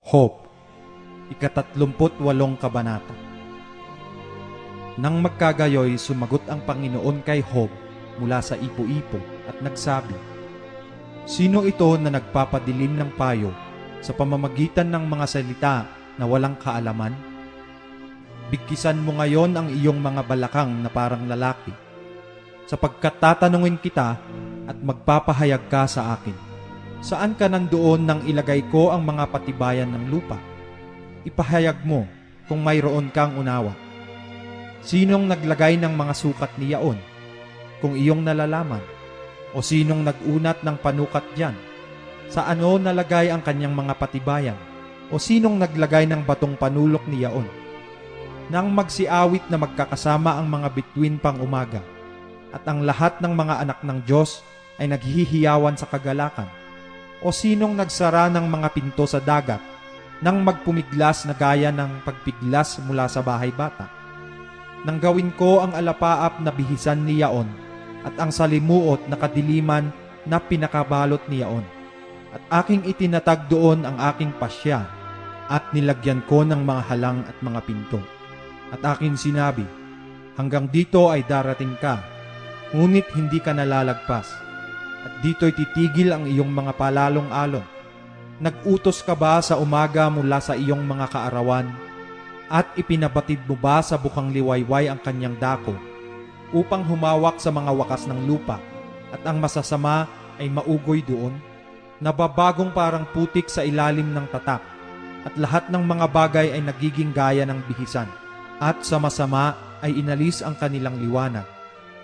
Hope, ikatatlumput walong kabanata. Nang magkagayoy, sumagot ang Panginoon kay Hope mula sa ipo-ipo at nagsabi, Sino ito na nagpapadilim ng payo sa pamamagitan ng mga salita na walang kaalaman? Bigkisan mo ngayon ang iyong mga balakang na parang lalaki, sapagkat tatanungin kita at magpapahayag ka sa akin. Saan ka nandoon nang ilagay ko ang mga patibayan ng lupa? Ipahayag mo kung mayroon kang unawa. Sinong naglagay ng mga sukat ni Yaon? Kung iyong nalalaman. O sinong nagunat ng panukat diyan? Sa ano nalagay ang kanyang mga patibayan? O sinong naglagay ng batong panulok ni Yaon? Nang magsiawit na magkakasama ang mga bituin pang umaga, at ang lahat ng mga anak ng Diyos ay naghihiyawan sa kagalakan, o sinong nagsara ng mga pinto sa dagat nang magpumiglas na gaya ng pagpiglas mula sa bahay bata. Nang gawin ko ang alapaap na bihisan ni Yaon at ang salimuot na kadiliman na pinakabalot ni Yaon. At aking itinatag doon ang aking pasya at nilagyan ko ng mga halang at mga pinto. At aking sinabi, hanggang dito ay darating ka, ngunit hindi ka nalalagpas at dito'y titigil ang iyong mga palalong alon. Nagutos ka ba sa umaga mula sa iyong mga kaarawan? At ipinabatid mo ba sa bukang liwayway ang kanyang dako upang humawak sa mga wakas ng lupa at ang masasama ay maugoy doon? Nababagong parang putik sa ilalim ng tatak at lahat ng mga bagay ay nagiging gaya ng bihisan at sa masama ay inalis ang kanilang liwanag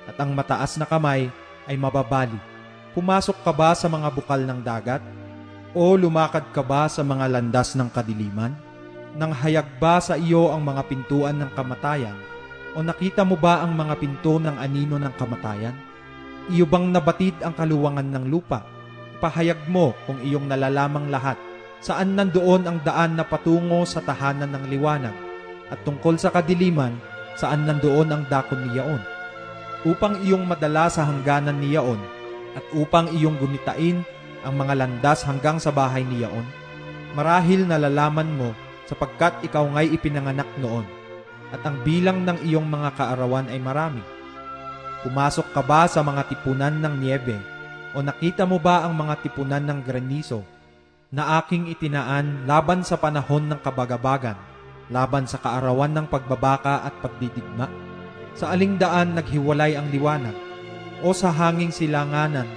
at ang mataas na kamay ay mababali. Pumasok ka ba sa mga bukal ng dagat? O lumakad ka ba sa mga landas ng kadiliman? Nang hayag ba sa iyo ang mga pintuan ng kamatayan? O nakita mo ba ang mga pinto ng anino ng kamatayan? Iyo bang nabatid ang kaluwangan ng lupa? Pahayag mo kung iyong nalalamang lahat. Saan nandoon ang daan na patungo sa tahanan ng liwanag? At tungkol sa kadiliman, saan nandoon ang dakon ni Yaon? Upang iyong madala sa hangganan ni Yaon, at upang iyong gunitain ang mga landas hanggang sa bahay ni Yaon. Marahil nalalaman mo sapagkat ikaw nga'y ipinanganak noon at ang bilang ng iyong mga kaarawan ay marami. Pumasok ka ba sa mga tipunan ng niebe o nakita mo ba ang mga tipunan ng graniso na aking itinaan laban sa panahon ng kabagabagan, laban sa kaarawan ng pagbabaka at pagdidigma? Sa aling daan naghiwalay ang liwanag o sa hanging silanganan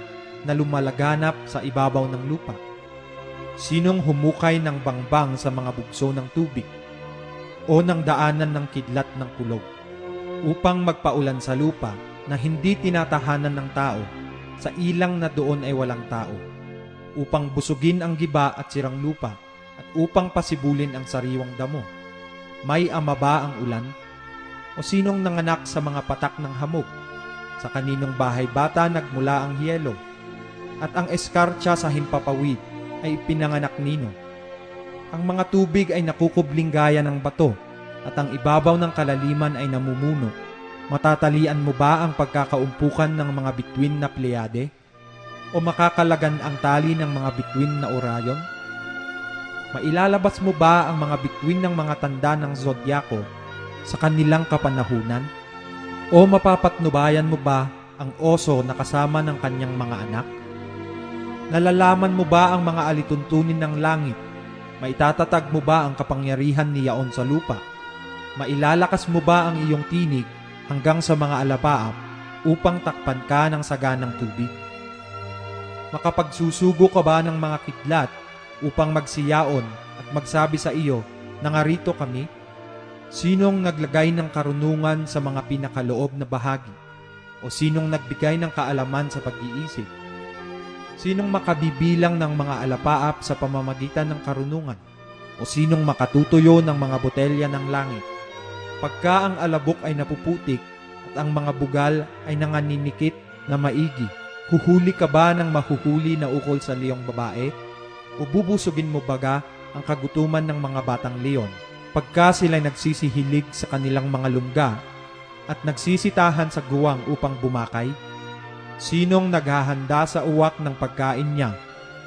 na lumalaganap sa ibabaw ng lupa? Sinong humukay ng bangbang sa mga bugso ng tubig o ng daanan ng kidlat ng kulog upang magpaulan sa lupa na hindi tinatahanan ng tao sa ilang na doon ay walang tao upang busugin ang giba at sirang lupa at upang pasibulin ang sariwang damo? May ama ba ang ulan? O sinong nanganak sa mga patak ng hamog? Sa kaninong bahay bata nagmula ang hiyelo, at ang eskartya sa himpapawid ay pinanganak nino. Ang mga tubig ay nakukubling gaya ng bato, at ang ibabaw ng kalaliman ay namumuno. Matatalian mo ba ang pagkakaumpukan ng mga bituin na Pleiade? O makakalagan ang tali ng mga bituin na Orion? Mailalabas mo ba ang mga bituin ng mga tanda ng Zodyako sa kanilang kapanahunan? O mapapatnubayan mo ba ang oso na kasama ng kanyang mga anak? Nalalaman mo ba ang mga alituntunin ng langit? Maitatatag mo ba ang kapangyarihan ni Yaon sa lupa? Mailalakas mo ba ang iyong tinig hanggang sa mga alapaap upang takpan ka ng saganang tubig? Makapagsusugo ka ba ng mga kidlat upang magsiyaon at magsabi sa iyo na nga rito kami? Sinong naglagay ng karunungan sa mga pinakaloob na bahagi? O sinong nagbigay ng kaalaman sa pag-iisip? Sinong makabibilang ng mga alapaap sa pamamagitan ng karunungan? O sinong makatutuyo ng mga botelya ng langit? Pagka ang alabok ay napuputik at ang mga bugal ay nanganinikit na maigi, huhuli ka ba ng mahuhuli na ukol sa liyong babae? O bubusugin mo baga ang kagutuman ng mga batang leon? Pagka sila'y nagsisihilig sa kanilang mga lungga at nagsisitahan sa guwang upang bumakay? Sinong naghahanda sa uwak ng pagkain niya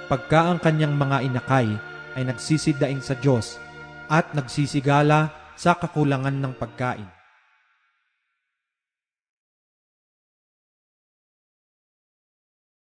pagka ang kanyang mga inakay ay nagsisidaing sa Diyos at nagsisigala sa kakulangan ng pagkain.